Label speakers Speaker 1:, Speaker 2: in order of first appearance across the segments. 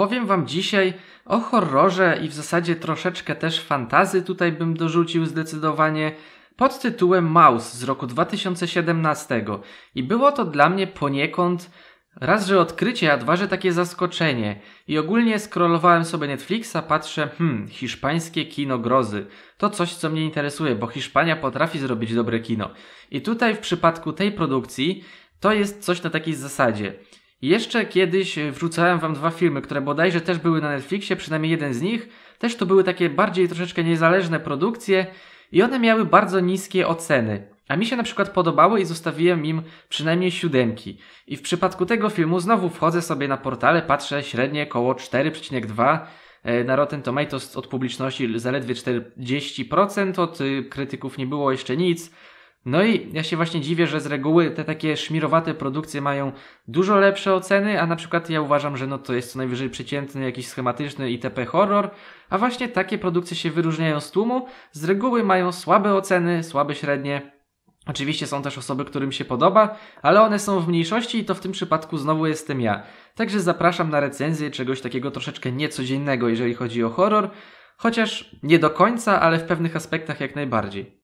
Speaker 1: Powiem Wam dzisiaj o horrorze i w zasadzie troszeczkę też fantazy tutaj bym dorzucił zdecydowanie pod tytułem Mouse z roku 2017 i było to dla mnie poniekąd raz, że odkrycie, a dwa, że takie zaskoczenie i ogólnie scrollowałem sobie Netflixa, patrzę, hmm, hiszpańskie kino grozy. To coś, co mnie interesuje, bo Hiszpania potrafi zrobić dobre kino. I tutaj w przypadku tej produkcji to jest coś na takiej zasadzie. Jeszcze kiedyś wrzucałem wam dwa filmy, które bodajże też były na Netflixie, przynajmniej jeden z nich. Też to były takie bardziej troszeczkę niezależne produkcje i one miały bardzo niskie oceny. A mi się na przykład podobały i zostawiłem im przynajmniej siódemki. I w przypadku tego filmu znowu wchodzę sobie na portale, patrzę średnie około 4,2 e, na Rotten Tomatoes od publiczności zaledwie 40%, od y, krytyków nie było jeszcze nic. No i ja się właśnie dziwię, że z reguły te takie szmirowate produkcje mają dużo lepsze oceny, a na przykład ja uważam, że no to jest co najwyżej przeciętny, jakiś schematyczny ITP horror, a właśnie takie produkcje się wyróżniają z tłumu, z reguły mają słabe oceny, słabe średnie. Oczywiście są też osoby, którym się podoba, ale one są w mniejszości i to w tym przypadku znowu jestem ja. Także zapraszam na recenzję czegoś takiego troszeczkę niecodziennego, jeżeli chodzi o horror, chociaż nie do końca, ale w pewnych aspektach jak najbardziej.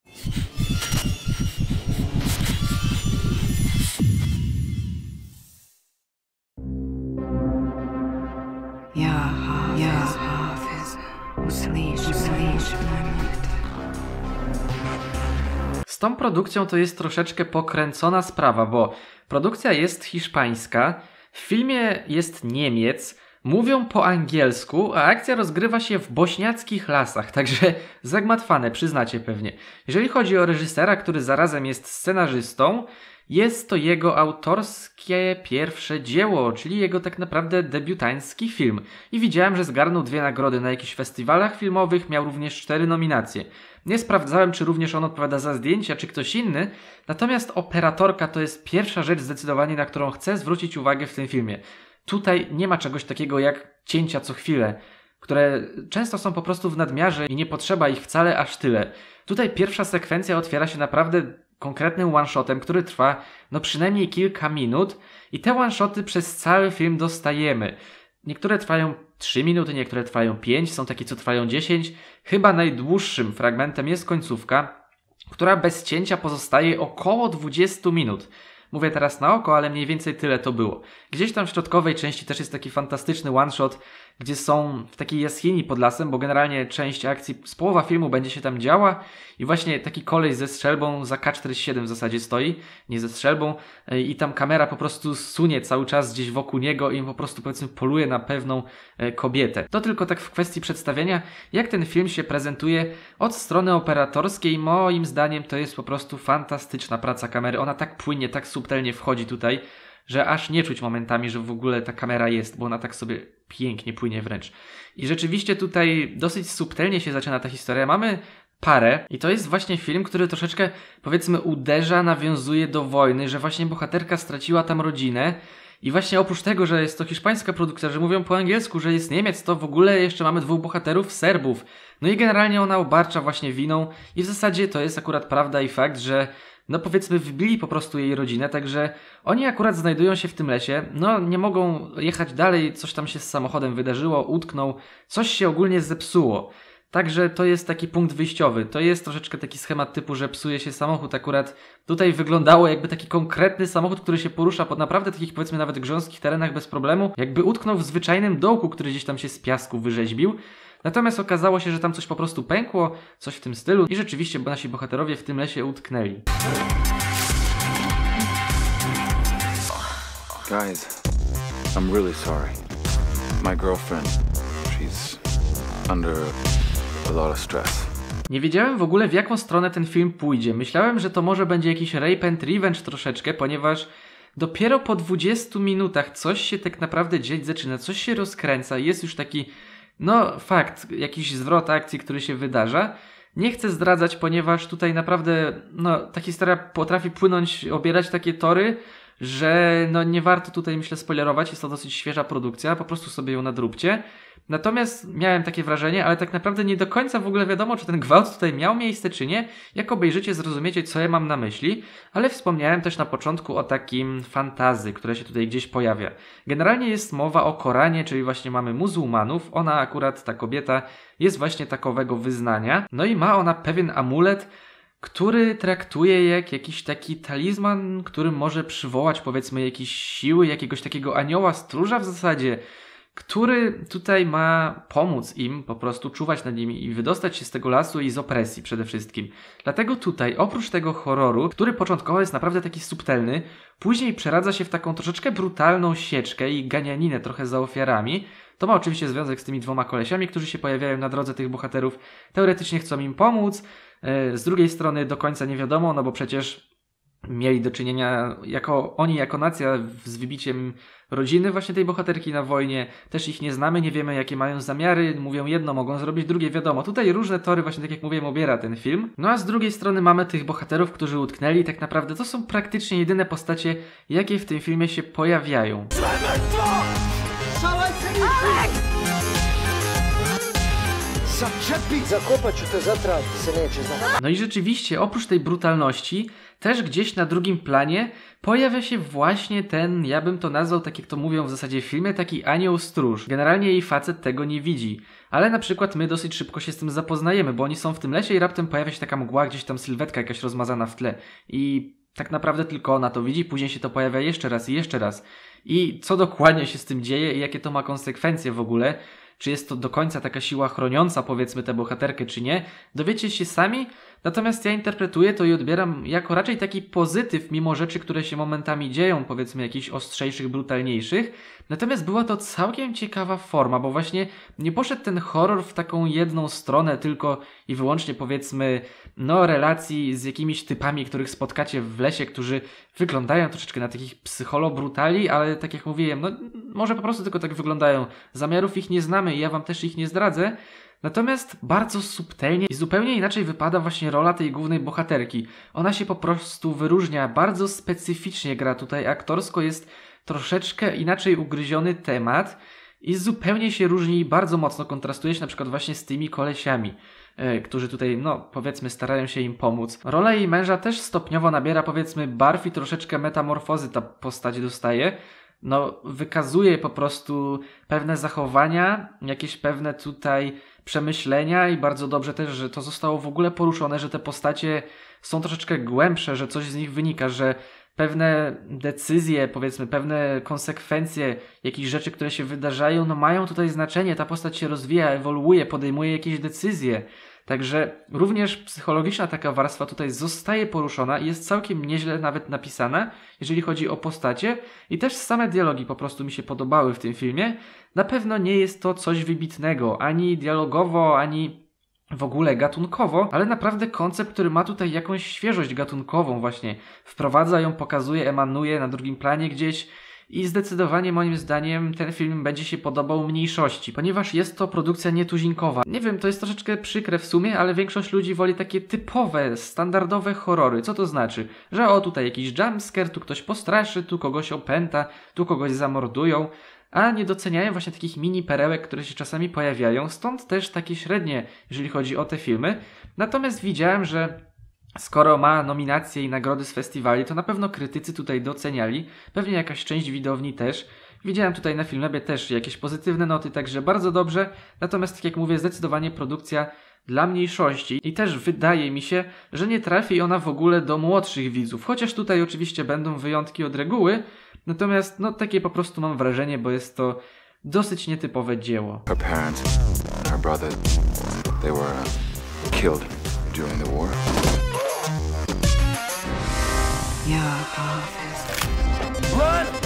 Speaker 1: Z tą produkcją to jest troszeczkę pokręcona sprawa, bo produkcja jest hiszpańska, w filmie jest Niemiec, mówią po angielsku, a akcja rozgrywa się w bośniackich lasach, także zagmatwane, przyznacie pewnie. Jeżeli chodzi o reżysera, który zarazem jest scenarzystą, jest to jego autorskie pierwsze dzieło, czyli jego tak naprawdę debiutański film. I widziałem, że zgarnął dwie nagrody na jakichś festiwalach filmowych, miał również cztery nominacje. Nie sprawdzałem, czy również on odpowiada za zdjęcia, czy ktoś inny, natomiast operatorka to jest pierwsza rzecz zdecydowanie, na którą chcę zwrócić uwagę w tym filmie. Tutaj nie ma czegoś takiego jak cięcia co chwilę, które często są po prostu w nadmiarze i nie potrzeba ich wcale aż tyle. Tutaj pierwsza sekwencja otwiera się naprawdę konkretnym one-shotem, który trwa no przynajmniej kilka minut i te one-shoty przez cały film dostajemy. Niektóre trwają 3 minuty, niektóre trwają 5, są takie, co trwają 10. Chyba najdłuższym fragmentem jest końcówka, która bez cięcia pozostaje około 20 minut. Mówię teraz na oko, ale mniej więcej tyle to było. Gdzieś tam w środkowej części też jest taki fantastyczny one-shot, gdzie są w takiej jaskini pod lasem, bo generalnie część akcji, z połowa filmu będzie się tam działa i właśnie taki kolej ze strzelbą za K47 w zasadzie stoi, nie ze strzelbą e, i tam kamera po prostu sunie cały czas gdzieś wokół niego i po prostu powiedzmy poluje na pewną e, kobietę. To tylko tak w kwestii przedstawienia, jak ten film się prezentuje od strony operatorskiej, moim zdaniem to jest po prostu fantastyczna praca kamery. Ona tak płynnie, tak subtelnie wchodzi tutaj, że aż nie czuć momentami, że w ogóle ta kamera jest, bo ona tak sobie pięknie płynie wręcz. I rzeczywiście tutaj dosyć subtelnie się zaczyna ta historia. Mamy parę i to jest właśnie film, który troszeczkę powiedzmy uderza, nawiązuje do wojny, że właśnie bohaterka straciła tam rodzinę i właśnie oprócz tego, że jest to hiszpańska produkcja, że mówią po angielsku, że jest Niemiec, to w ogóle jeszcze mamy dwóch bohaterów Serbów. No i generalnie ona obarcza właśnie winą i w zasadzie to jest akurat prawda i fakt, że no powiedzmy wbili po prostu jej rodzinę, także oni akurat znajdują się w tym lesie, no nie mogą jechać dalej, coś tam się z samochodem wydarzyło, utknął, coś się ogólnie zepsuło. Także to jest taki punkt wyjściowy. To jest troszeczkę taki schemat typu, że psuje się samochód. Akurat tutaj wyglądało jakby taki konkretny samochód, który się porusza po naprawdę takich powiedzmy nawet grząskich terenach bez problemu. Jakby utknął w zwyczajnym dołku, który gdzieś tam się z piasku wyrzeźbił. Natomiast okazało się, że tam coś po prostu pękło, coś w tym stylu i rzeczywiście bo nasi bohaterowie w tym lesie utknęli.
Speaker 2: Guys, I'm really sorry. My girlfriend, she's under a lot of stress.
Speaker 1: Nie wiedziałem w ogóle w jaką stronę ten film pójdzie. Myślałem, że to może będzie jakiś rape and revenge troszeczkę, ponieważ dopiero po 20 minutach coś się tak naprawdę dziać zaczyna, coś się rozkręca, jest już taki no, fakt, jakiś zwrot akcji, który się wydarza. Nie chcę zdradzać, ponieważ tutaj naprawdę, no, ta historia potrafi płynąć, obierać takie tory, że no nie warto tutaj myślę spoilerować, jest to dosyć świeża produkcja, po prostu sobie ją nadróbcie. Natomiast miałem takie wrażenie, ale tak naprawdę nie do końca w ogóle wiadomo, czy ten gwałt tutaj miał miejsce, czy nie. Jak obejrzycie, zrozumiecie, co ja mam na myśli, ale wspomniałem też na początku o takim fantazy, które się tutaj gdzieś pojawia. Generalnie jest mowa o Koranie, czyli właśnie mamy muzułmanów. Ona akurat, ta kobieta, jest właśnie takowego wyznania. No i ma ona pewien amulet, który traktuje jak jakiś taki talizman, który może przywołać powiedzmy jakieś siły, jakiegoś takiego anioła stróża w zasadzie, który tutaj ma pomóc im po prostu czuwać nad nimi i wydostać się z tego lasu i z opresji przede wszystkim. Dlatego tutaj, oprócz tego horroru, który początkowo jest naprawdę taki subtelny, później przeradza się w taką troszeczkę brutalną sieczkę i ganianinę trochę za ofiarami, to ma oczywiście związek z tymi dwoma kolesiami, którzy się pojawiają na drodze tych bohaterów. Teoretycznie chcą im pomóc. E, z drugiej strony do końca nie wiadomo, no bo przecież mieli do czynienia jako oni jako nacja z wybiciem rodziny właśnie tej bohaterki na wojnie. Też ich nie znamy, nie wiemy jakie mają zamiary. Mówią jedno, mogą zrobić drugie, wiadomo. Tutaj różne tory właśnie tak jak mówiłem obiera ten film. No a z drugiej strony mamy tych bohaterów, którzy utknęli. Tak naprawdę to są praktycznie jedyne postacie, jakie w tym filmie się pojawiają.
Speaker 3: Zaczepić, zakopać te zatrać, synecze.
Speaker 1: No i rzeczywiście, oprócz tej brutalności, też gdzieś na drugim planie pojawia się właśnie ten, ja bym to nazwał, tak jak to mówią w zasadzie w filmie, taki anioł stróż. Generalnie jej facet tego nie widzi. Ale na przykład my dosyć szybko się z tym zapoznajemy, bo oni są w tym lesie i raptem pojawia się taka mgła, gdzieś tam sylwetka jakaś rozmazana w tle. I tak naprawdę tylko ona to widzi, później się to pojawia jeszcze raz i jeszcze raz. I co dokładnie się z tym dzieje i jakie to ma konsekwencje w ogóle, czy jest to do końca taka siła chroniąca, powiedzmy, tę bohaterkę, czy nie, dowiecie się sami, Natomiast ja interpretuję to i odbieram jako raczej taki pozytyw, mimo rzeczy, które się momentami dzieją, powiedzmy jakichś ostrzejszych, brutalniejszych. Natomiast była to całkiem ciekawa forma, bo właśnie nie poszedł ten horror w taką jedną stronę, tylko i wyłącznie powiedzmy, no, relacji z jakimiś typami, których spotkacie w lesie, którzy wyglądają troszeczkę na takich psycholo-brutali, ale tak jak mówiłem, no, może po prostu tylko tak wyglądają. Zamiarów ich nie znamy i ja wam też ich nie zdradzę. Natomiast bardzo subtelnie i zupełnie inaczej wypada właśnie rola tej głównej bohaterki. Ona się po prostu wyróżnia, bardzo specyficznie gra tutaj aktorsko, jest troszeczkę inaczej ugryziony temat i zupełnie się różni i bardzo mocno kontrastuje się na przykład właśnie z tymi kolesiami, którzy tutaj, no powiedzmy, starają się im pomóc. Rola jej męża też stopniowo nabiera powiedzmy barw i troszeczkę metamorfozy ta postać dostaje, no, wykazuje po prostu pewne zachowania, jakieś pewne tutaj przemyślenia i bardzo dobrze też, że to zostało w ogóle poruszone, że te postacie są troszeczkę głębsze, że coś z nich wynika, że pewne decyzje, powiedzmy, pewne konsekwencje jakichś rzeczy, które się wydarzają, no mają tutaj znaczenie. Ta postać się rozwija, ewoluuje, podejmuje jakieś decyzje. Także również psychologiczna taka warstwa tutaj zostaje poruszona i jest całkiem nieźle nawet napisana, jeżeli chodzi o postacie i też same dialogi po prostu mi się podobały w tym filmie. Na pewno nie jest to coś wybitnego, ani dialogowo, ani w ogóle gatunkowo, ale naprawdę koncept, który ma tutaj jakąś świeżość gatunkową właśnie. Wprowadza ją, pokazuje, emanuje na drugim planie gdzieś i zdecydowanie moim zdaniem ten film będzie się podobał mniejszości, ponieważ jest to produkcja nietuzinkowa. Nie wiem, to jest troszeczkę przykre w sumie, ale większość ludzi woli takie typowe, standardowe horrory. Co to znaczy? Że o, tutaj jakiś jumpscare, tu ktoś postraszy, tu kogoś opęta, tu kogoś zamordują, a nie doceniają właśnie takich mini perełek, które się czasami pojawiają, stąd też takie średnie, jeżeli chodzi o te filmy. Natomiast widziałem, że skoro ma nominacje i nagrody z festiwali, to na pewno krytycy tutaj doceniali, pewnie jakaś część widowni też. Widziałem tutaj na Filmebie też jakieś pozytywne noty, także bardzo dobrze. Natomiast, tak jak mówię, zdecydowanie produkcja dla mniejszości i też wydaje mi się, że nie trafi ona w ogóle do młodszych widzów. Chociaż tutaj oczywiście będą wyjątki od reguły, natomiast no takie po prostu mam wrażenie, bo jest to dosyć nietypowe dzieło.
Speaker 2: Her parents, her brother, they were killed during the war.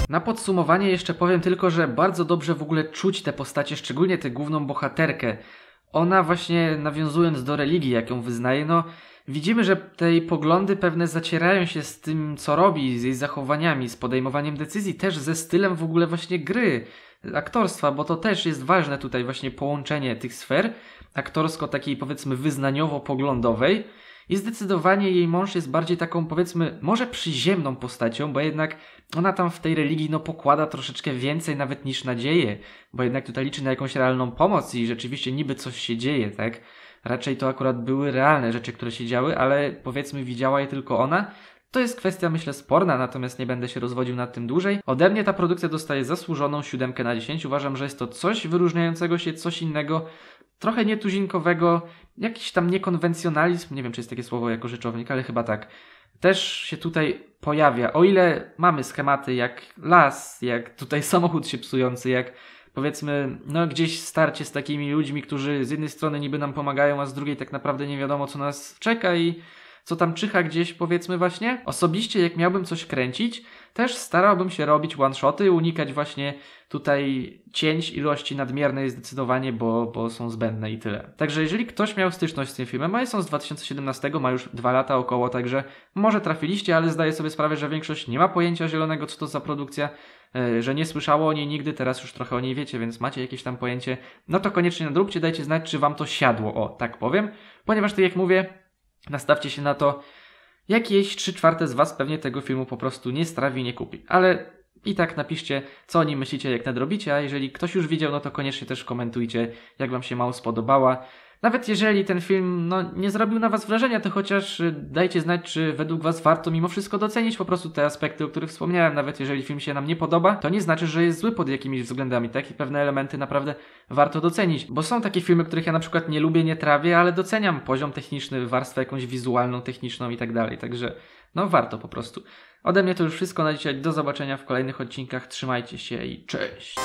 Speaker 1: Na podsumowanie jeszcze powiem tylko, że bardzo dobrze w ogóle czuć te postacie, szczególnie tę główną bohaterkę. Ona właśnie nawiązując do religii, jaką wyznaje, no widzimy, że te jej poglądy pewne zacierają się z tym, co robi, z jej zachowaniami, z podejmowaniem decyzji, też ze stylem w ogóle właśnie gry, aktorstwa, bo to też jest ważne tutaj właśnie połączenie tych sfer, aktorsko takiej powiedzmy wyznaniowo-poglądowej i zdecydowanie jej mąż jest bardziej taką powiedzmy może przyziemną postacią, bo jednak ona tam w tej religii no pokłada troszeczkę więcej nawet niż nadzieję, bo jednak tutaj liczy na jakąś realną pomoc i rzeczywiście niby coś się dzieje, tak? Raczej to akurat były realne rzeczy, które się działy, ale powiedzmy widziała je tylko ona, to jest kwestia, myślę, sporna, natomiast nie będę się rozwodził nad tym dłużej. Ode mnie ta produkcja dostaje zasłużoną siódemkę na 10. Uważam, że jest to coś wyróżniającego się, coś innego, trochę nietuzinkowego, jakiś tam niekonwencjonalizm, nie wiem, czy jest takie słowo jako rzeczownik, ale chyba tak. Też się tutaj pojawia, o ile mamy schematy jak las, jak tutaj samochód się psujący, jak powiedzmy, no gdzieś starcie z takimi ludźmi, którzy z jednej strony niby nam pomagają, a z drugiej tak naprawdę nie wiadomo, co nas czeka i co tam czyha gdzieś, powiedzmy właśnie. Osobiście, jak miałbym coś kręcić, też starałbym się robić one-shoty, unikać właśnie tutaj cięć ilości nadmiernej zdecydowanie, bo, bo są zbędne i tyle. Także jeżeli ktoś miał styczność z tym filmem, a jest on z 2017, ma już dwa lata około, także może trafiliście, ale zdaję sobie sprawę, że większość nie ma pojęcia zielonego, co to za produkcja, e, że nie słyszało o niej nigdy, teraz już trochę o niej wiecie, więc macie jakieś tam pojęcie, no to koniecznie nadróbcie, dajcie znać, czy wam to siadło, o, tak powiem, ponieważ tak jak mówię, Nastawcie się na to, jakieś 3 czwarte z Was pewnie tego filmu po prostu nie strawi, nie kupi. Ale i tak napiszcie, co o nim myślicie, jak nadrobicie, a jeżeli ktoś już widział, no to koniecznie też komentujcie, jak Wam się mało spodobała. Nawet jeżeli ten film no, nie zrobił na Was wrażenia, to chociaż y, dajcie znać, czy według Was warto mimo wszystko docenić po prostu te aspekty, o których wspomniałem. Nawet jeżeli film się nam nie podoba, to nie znaczy, że jest zły pod jakimiś względami, tak? I pewne elementy naprawdę warto docenić. Bo są takie filmy, których ja na przykład nie lubię, nie trawię, ale doceniam poziom techniczny, warstwę jakąś wizualną, techniczną i tak dalej. Także no warto po prostu. Ode mnie to już wszystko na dzisiaj. Do zobaczenia w kolejnych odcinkach. Trzymajcie się i cześć!